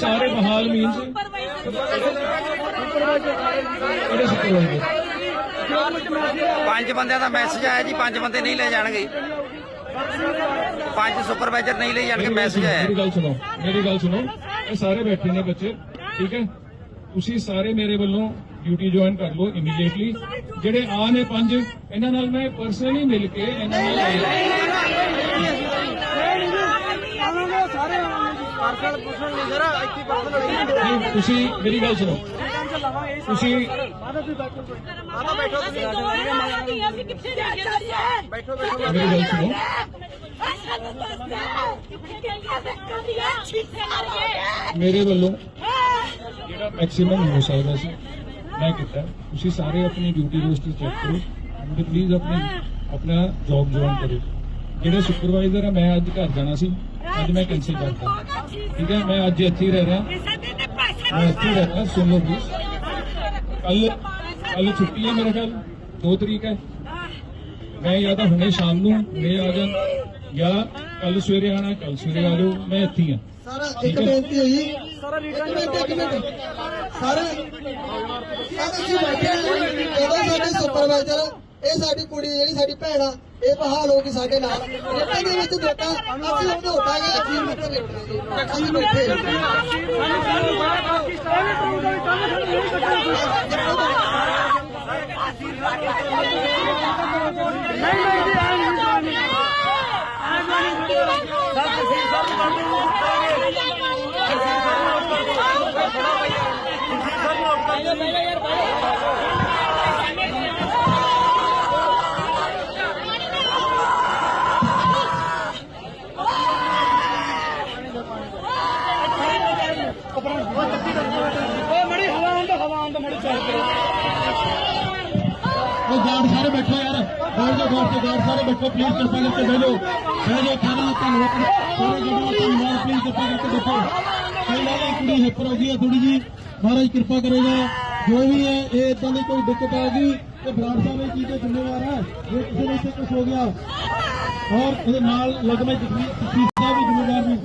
ਸਾਰੇ ਬਹਾਲ ਮੀਨਸ ਕਿਹੜੇ ਸੁਪਰਵਾਈਜ਼ਰ ਪੰਜ ਬੰਦਿਆਂ ਦਾ ਮੈਸੇਜ ਆਇਆ ਜੀ ਪੰਜ ਬੰਦੇ ਨਹੀਂ ਲੈ ਜਾਣਗੇ। ਪੰਜ ਸੁਪਰਵਾਈਜ਼ਰ ਨਹੀਂ ਲੈ ਜਾਣਗੇ ਮੈਸੇਜ ਆਇਆ। ਮੇਰੀ ਗੱਲ ਸੁਣੋ ਮੇਰੀ ਗੱਲ ਸੁਣੋ। ਇਹ ਸਾਰੇ ਬੈਠੇ ਨੇ ਬੱਚੇ ਠੀਕ ਹੈ? ਤੁਸੀਂ ਸਾਰੇ ਮੇਰੇ ਵੱਲੋਂ ਡਿਊਟੀ ਜੁਆਇਨ ਕਰ ਲਓ ਇਮੀਡੀਏਟਲੀ ਜਿਹੜੇ ਆ ਨੇ ਪੰਜ ਇਹਨਾਂ ਨਾਲ ਮੈਂ ਪਰਸਨਲੀ ਮਿਲ ਕੇ ਇਹਨਾਂ ਨਾਲ ਸਾਰੇ ਪਾਰਸਲ ਪੁੱਛਣ ਨਹੀਂ ਜਰਾ ਇੱਥੇ ਪਾਰਸਲ ਨਹੀਂ, ਤੁਸੀਂ ਮੇਰੀ ਗੱਲ ਸੁਣੋ। ਤੁਸੀਂ ਆਣਾ ਬੈਠੋ ਤੁਸੀਂ ਬੈਠੋ ਬੈਠੋ ਮੇਰੀ ਗੱਲ ਸੁਣੋ ਮੇਰੇ ਵੱਲੋਂ ਜਿਹੜਾ ਮੈਕਸਿਮਮ ਹੋ ਸਕਦਾ ਸੀ। ਮੈਂ ਕੀਤਾ। ਤੁਸੀਂ ਸਾਰੇ ਆਪਣੀ ਡਿਊਟੀ ਰੋਸਟਰ ਚੈੱਕ ਕਰੋ। ਤੇ ਪਲੀਜ਼ ਆਪਣੀ ਆਪਣਾ ਜੌਬ ਜੁਆਇਨ ਕਰੋ। ਜਿਹੜੇ ਸੁਪਰਵਾਈਜ਼ਰ ਆ ਮੈਂ ਅੱਜ ਘਰ ਜਾਣਾ ਸੀ। ਅੱਜ ਮੈਂ ਕੈਂਸਲ ਕਰਤਾ ਠੀਕ ਹੈ ਮੈਂ ਅੱਜ ਇੱਥੇ ਹੀ ਰਹਿ ਰਿਹਾ। ਮੈਂ ਇੱਥੇ ਹੀ ਰਹਿਣਾ ਸੁਣ ਲਓ ਪਲੀਜ਼ ਕੱਲ ਕੱਲ ਛੁੱਟੀ ਹੈ ਮੇਰੇ ਖਿਆਲ। 2 ਤਰੀਕ ਹੈ। ਮੈਂ ਜਾਂ ਤਾਂ ਹੁਣੇ ਸ਼ਾਮ ਨੂੰ ਹੁਣੇ ਆ ਜਾ ਜਾਂ ਕੱਲ ਸਵੇਰੇ ਆਣਾ ਕੱਲ ਸਵੇਰੇ ਆ ਜਾਓ। ਮੈਂ ਇੱਥੇ ਹੀ ਸਾਰਾ ਇੱਕ। ਬੇਨਤੀ ਹੋਈ। ਸਾਰਾ ਇੱਕ ਮਿੰਟ ਇੱਕ ਮਿੰਟ। ਸਾਰੇ ਜੀ ਬੈਠੇ ਸਾਡੇ ਸੁਪਰਵਾਈਜ਼ਰ ਇਹ ਸਾਡੀ ਕੁੜੀ ਜਿਹੜੀ ਸਾਡੀ ਭੈਣ ਆ। ਇਹ ਬਹਾਲ ਹੋ ਗਈ ਸਾਡੇ ਨਾਲ ਰੇਟਾਂ ਦੇ ਵਿੱਚ ਦੇਤਾ ਅਸੀਂ ਉਹਨੂੰ ਉਠਾਂਗੇ ਅਸੀਂ ਵੀ ਇੱਥੇ ਬੈਠੇ ਅਸੀਂ ਬੈਠੇ ਉਹ ਗਾਰਡ ਸਾਰੇ ਬੈਠੋ ਯਾਰ। ਗਾਰਡ ਦੇ ਗਾਰਡ ਤੇ ਗਾਰਡ ਸਾਰੇ ਬੈਠੋ। ਪਲੀਜ਼ ਕਿਰਪਾ ਕਰਕੇ ਬਹਿ ਬਹਿ ਜਾਓ ਖਾਣਾ ਧੰਨਵਾਦ ਸਾਰੇ ਜਦੋਂ ਧੰਨਵਾਦ ਪਲੀਜ਼ ਕਿਰਪਾ ਕਰਕੇ ਬੈਠੋ। ਪਹਿਲਾਂ ਤਾਂ ਕੁੜੀ ਹੈਪਰ ਹੋ ਗਈ ਹੈ ਥੋੜੀ ਜੀ ਮਹਾਰਾਜ ਕਿਰਪਾ ਕਰੇਗਾ। ਜੋ ਵੀ ਹੈ, ਇਹ ਇਦਾਂ ਦੀ ਕੋਈ ਦਿੱਕਤ ਆ ਗਈ, ਤੇ ਬਰਾੜ ਸਾਹਿਬ ਇਹ ਚੀਜ਼ ਦੇ ਜ਼ਿੰਮੇਵਾਰ ਹੈ ਜੇ ਕਿਸੇ ਨੂੰ ਕੁਝ ਹੋ ਗਿਆ। ਔਰ ਇਹਦੇ ਨਾਲ ਲੱਗਵੇਂ ਜਸਵੀਰ ਸਾਹਿਬ ਵੀ ਜ਼ਿੰਮੇਵਾਰ ਨੇ